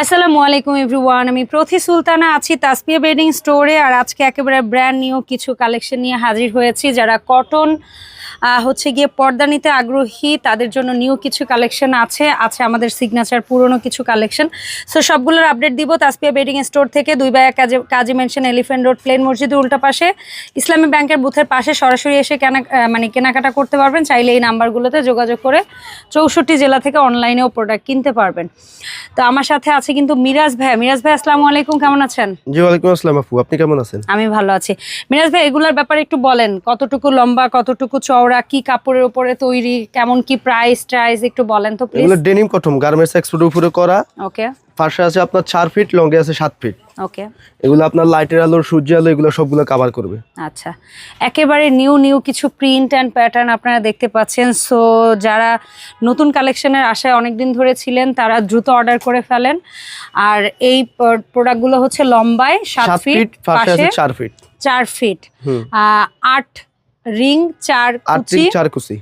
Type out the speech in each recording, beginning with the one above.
আসসালামু আলাইকুম এভরিওয়ান, আমি প্রথি সুলতানা আছি তাসপিয়া বেডিং স্টোরে আর আজকে একেবারে ব্র্যান্ড নিউ কিছু কালেকশন নিয়ে হাজির হয়েছি যারা কটন হচ্ছে গিয়ে পর্দা নিতে আগ্রহী তাদের জন্য নিউ কিছু কালেকশন আছে আছে আমাদের সিগনেচার পুরনো কিছু কালেকশন সো সবগুলোর আপডেট দিব তাসপিয়া বেডিং স্টোর থেকে দুই বায়া কাজে কাজী মেনশন এলিফেন্ট রোড প্লেন মসজিদের উল্টা পাশে। ইসলামী ব্যাংকের বুথের পাশে সরাসরি এসে কেনা মানে কেনাকাটা করতে পারবেন চাইলে এই নাম্বারগুলোতে যোগাযোগ করে চৌষট্টি জেলা থেকে অনলাইনেও প্রোডাক্ট কিনতে পারবেন। তো আমার সাথে আছে কিন্তু মিরাজ ভাই মিরাজ ভাই আসসালামু আলাইকুম কেমন আছেন? জি ওয়ালাইকুম আসসালাম আপু। আপনি কেমন আছেন? আমি ভালো আছি। মিরাজ ভাই এগুলোর ব্যাপারে একটু বলেন কতটুকু লম্বা কতটুকু চওড়া? কি কাপড়ের উপরে তৈরি কেমন কি প্রাইস টাইস একটু বলেন তো প্লিজ এগুলো ডেনিম কটন গার্মেন্টস এক্সপোর্টের উপরে করা। ওকে পাশে আছে আপনার চার ফিট লঙ্গে আছে সাত ফিট ওকে এগুলো আপনার লাইটের আলো সূর্য আলো এগুলো সবগুলো কভার করবে। আচ্ছা। একেবারে নিউ নিউ কিছু প্রিন্ট অ্যান্ড প্যাটার্ন আপনারা দেখতে পাচ্ছেন। সো যারা নতুন কালেকশনের আশায় অনেক দিন ধরে ছিলেন তারা দ্রুত অর্ডার করে ফেলেন। আর এই প্রোডাক্টগুলো হচ্ছে লম্বায় সাত সাত ফিট ফিট পাশে পাশে আছে চার ফিট চার ফিট হুম। আট রিং চার আট কুচি। চার কুচি।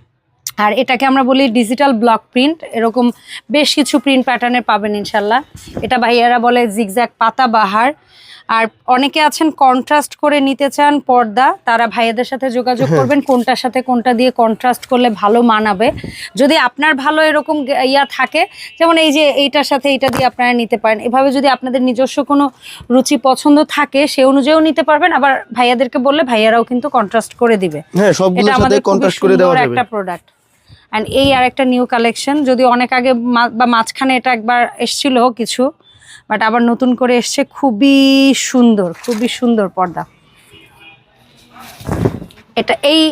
আর এটাকে আমরা বলি ডিজিটাল ব্লক প্রিন্ট এরকম বেশ কিছু প্রিন্ট প্যাটার্নের পাবেন ইনশাল্লাহ। এটা ভাইয়ারা বলে জিগজ্যাক পাতা বাহার। আর অনেকে আছেন কন্ট্রাস্ট করে নিতে চান পর্দা তারা ভাইয়াদের সাথে যোগাযোগ করবেন কোনটার সাথে কোনটা দিয়ে কন্ট্রাস্ট করলে ভালো মানাবে। যদি আপনার ভালো এরকম ইয়া থাকে যেমন এই যে এইটার সাথে এইটা দিয়ে আপনারা নিতে পারেন। এভাবে যদি আপনাদের নিজস্ব কোনো রুচি পছন্দ থাকে সে অনুযায়ীও নিতে পারবেন। আবার ভাইয়াদেরকে বললে ভাইয়ারাও কিন্তু কন্ট্রাস্ট করে দিবে। হ্যাঁ এটা আমাদের কন্ট্রাস্ট করে দেওয়া সুন্দর একটা প্রোডাক্ট অ্যান্ড এই আর একটা নিউ কালেকশন যদি অনেক আগে বা মাঝখানে এটা একবার এসছিল কিছু বাট আবার নতুন করে এসছে খুবই সুন্দর খুবই সুন্দর পর্দা। এটা এই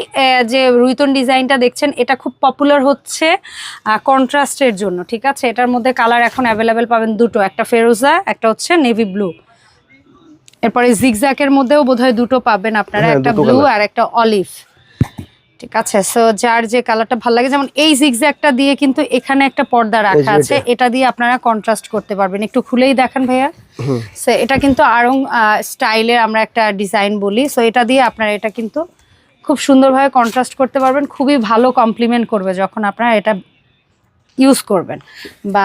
যে রুইতন ডিজাইনটা দেখছেন এটা খুব পপুলার হচ্ছে কন্ট্রাস্টের জন্য ঠিক আছে? এটার মধ্যে কালার এখন অ্যাভেলেবেল পাবেন দুটো একটা ফেরোজা একটা হচ্ছে নেভি ব্লু এরপরে জিগজ্যাকের মধ্যেও বোধহয় দুটো পাবেন আপনারা হ্যাঁ, একটা ব্লু আর একটা অলিভ ঠিক আছে সো যার যে কালারটা ভালো লাগে যেমন এই জিগজ্যাকটা দিয়ে কিন্তু এখানে একটা পর্দা রাখা আছে এটা। দিয়ে আপনারা কন্ট্রাস্ট করতে পারবেন। একটু খুলেই দেখান ভাইয়া। সো এটা কিন্তু আরং স্টাইলের আমরা একটা ডিজাইন বলি। সো এটা দিয়ে আপনারা এটা কিন্তু খুব সুন্দরভাবে কন্ট্রাস্ট করতে পারবেন। খুবই ভালো কমপ্লিমেন্ট করবে যখন আপনারা এটা ইউজ করবেন বা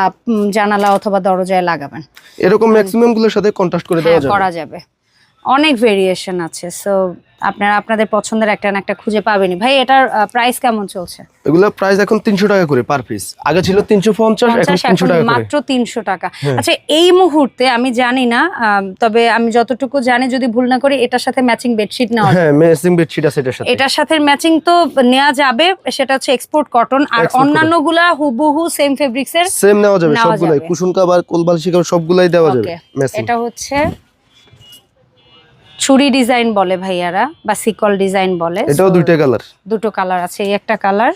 জানালা অথবা দরজায় লাগাবেন। এরকম ম্যাক্সিমামগুলোর সাথে কন্ট্রাস্ট করে দেওয়া হ্যাঁ যাবে। করা যাবে। অনেক ভেরিয়েশন আছে সো আপনারা আপনাদের পছন্দের একটা না একটা খুঁজে পাবেনই। ভাই এটার প্রাইস কেমন চলছে? এগুলো প্রাইস এখন তিনশো টাকা করে পার পিস আগে ছিল তিনশো পঞ্চাশ এখন পঞ্চাশ তিনশো এখন টাকা করে। মাত্র তিনশো টাকা। হ্যাঁ। আচ্ছা এই মুহূর্তে আমি জানি না তবে আমি যতটুকু জানি যদি ভুল না করি এটার সাথে ম্যাচিং বেডশিট যায়। হ্যাঁ ম্যাচিং বেডশিট আছে এটার সাথে। এটার সাথে ম্যাচিং তো নেওয়া যাবে সেটা হচ্ছে এক্সপোর্ট কটন আর Export অন্যান্যগুলা হুবহু সেম ফেব্রিক্স এর সেম নেওয়া যাবে সবগুলাই। কুসুম কাবার কোলবালিশি কাবার সবগুলাই দেওয়া যাবে এটা হচ্ছে ছুরি ডিজাইন বলে ভাইয়ারা বা সিকল ডিজাইন বলে। এটাও দুইটা কালার দুটো কালার আছে এই একটা কালার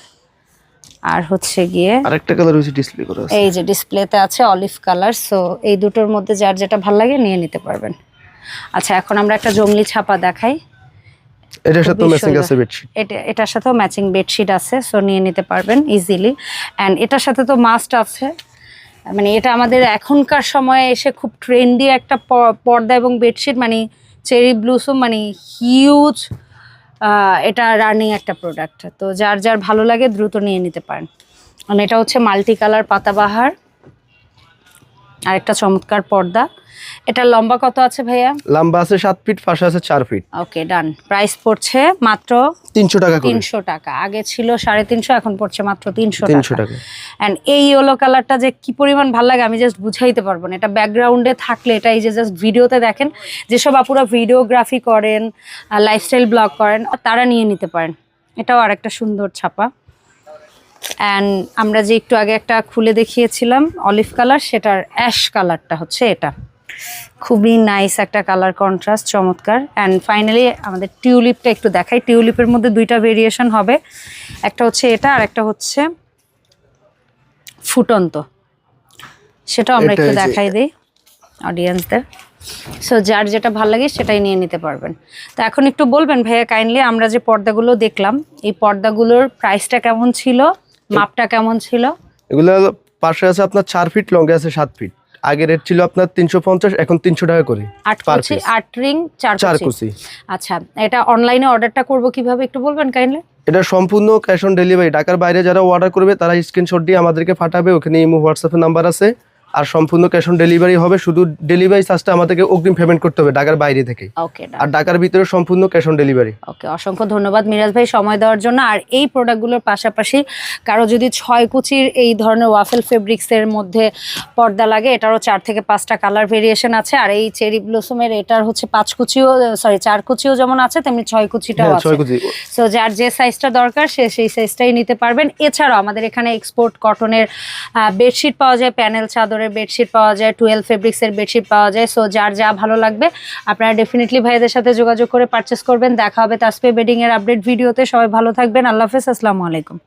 আর হচ্ছে গিয়ে আরেকটা কালার হচ্ছে ডিসপ্লে করা আছে। এই যে ডিসপ্লেতে আছে অলিভ কালার সো এই দুটোর মধ্যে যার যেটা ভালো লাগে নিয়ে নিতে পারবেন। আচ্ছা এখন আমরা একটা জংলি ছাপা দেখাই। এটার সাথে ম্যাচিং আছে বেডশিট এটা এটার সাথেও ম্যাচিং বেডশিট আছে সো নিয়ে নিতে পারবেন ইজিলি অ্যান্ড এটার সাথে তো মাস্ট আছে। মানে এটা আমাদের এখনকার সময়ে এসে খুব ট্রেন্ডি একটা পর্দা এবং বেডশিট মানে চেরি ব্লুসো মানে হিউজ এটা রানিং একটা প্রোডাক্ট তো যার যার ভালো লাগে দ্রুত নিয়ে নিতে পারেন। মানে এটা হচ্ছে মাল্টি কালার পাতাবাহার। আর একটা চমৎকার পর্দা। এটা লম্বা কত আছে ভাইয়া? লম্বা আছে সাত ফিট পাশে আছে চার ফিট। ওকে ডান। প্রাইস পড়ছে মাত্র তিনশো টাকা করে। তিনশো টাকা। আগে ছিল সাড়ে তিনশো এখন পড়ছে মাত্র তিনশো তিনশো টাকা। টাকা অ্যান্ড এই ইয়েলো কালারটা যে কি পরিমাণ ভালো লাগে আমি জাস্ট বুঝাইতে পারব না। এটা ব্যাকগ্রাউন্ডে থাকলে এটা এই যে জাস্ট ভিডিওতে দেখেন যেসব আপুরা ভিডিওগ্রাফি করেন লাইফস্টাইল ব্লগ করেন তারা নিয়ে নিতে পারেন। এটাও আরেকটা সুন্দর ছাপা। অ্যান্ড আমরা যে একটু আগে একটা খুলে দেখিয়েছিলাম অলিভ কালার সেটার অ্যাশ কালারটা হচ্ছে এটা। খুবই নাইস একটা কালার কন্ট্রাস্ট চমৎকার। অ্যান্ড ফাইনালি আমাদের টিউলিপটা একটু দেখাই। টিউলিপের মধ্যে দুইটা ভেরিয়েশন হবে। একটা হচ্ছে এটা আর একটা হচ্ছে ফুটন্ত। সেটাও আমরা একটু দেখাই দিই অডিয়েন্সদের সো যার যেটা ভালো লাগে সেটাই নিয়ে নিতে পারবেন। তো এখন একটু বলবেন ভাইয়া কাইন্ডলি আমরা যে পর্দাগুলো দেখলাম এই পর্দাগুলোর প্রাইসটা কেমন ছিল? মাপটা কেমন ছিল? এগুলো পাশে আছে আপনার চার ফিট লঙ্গে আছে সাত ফিট আগে রেট ছিল আপনার তিনশো পঞ্চাশ এখন তিনশো টাকা করে আট রিং চার কুচি? আচ্ছা এটা অনলাইনে অর্ডারটা করব কীভাবে একটু বলবেন কাইন্ডলি এটা সম্পূর্ণ ক্যাশ অন ডেলিভারি ঢাকার বাইরে যারা অর্ডার করবে তারা স্ক্রিনশট দিয়ে আমাদেরকে ফাটাবে ওখানে ইমো হোয়াটসঅ্যাপের নাম্বার আছে। আর সম্পূর্ণ ক্যাশ অন ডেলিভারি হবে। শুধু ডেলিভারি চার্জটা আমাদেরকে অগ্রিম পেমেন্ট করতে হবে ঢাকার বাইরে থেকে। ওকে আর ঢাকার ভিতরে সম্পূর্ণ ক্যাশ অন ডেলিভারি ওকে অসংখ্য ধন্যবাদ মিরাজ ভাই সময় দেওয়ার জন্য। আর এই প্রোডাক্টগুলোর পাশাপাশি কারও যদি ছয় কুচির এই ধরনের ওয়াফেল ফেব্রিক্সের মধ্যে পর্দা লাগে এটারও চার থেকে পাঁচটা কালার ভেরিয়েশন আছে। আর এই চেরি ব্লসমের এটার হচ্ছে পাঁচ কুচিও সরি চার কুচিও যেমন আছে তেমনি ছয় কুচিটাও হ্যাঁ আছে। সো যার যে সাইজটা দরকার সে সেই সাইজটাই নিতে পারবেন। এছাড়াও আমাদের এখানে এক্সপোর্ট কটনের বেডশিট পাওয়া যায় প্যানেল চাদরের বেডশিট পাওয়া যায় টুয়েলভ ফেব্রিক্সের বেডশিট পাওয়া যায়। সো যার যা ভালো লাগবে, আপনারা ডেফিনেটলি ভাইদের সাথে যোগাযোগ করে পারচেস করবেন। দেখা হবে তাসপে বেডিংয়ের আপডেট ভিডিওতে। সবাই ভালো থাকবেন। আল্লাহ হাফেজ। আসসালামু আলাইকুম।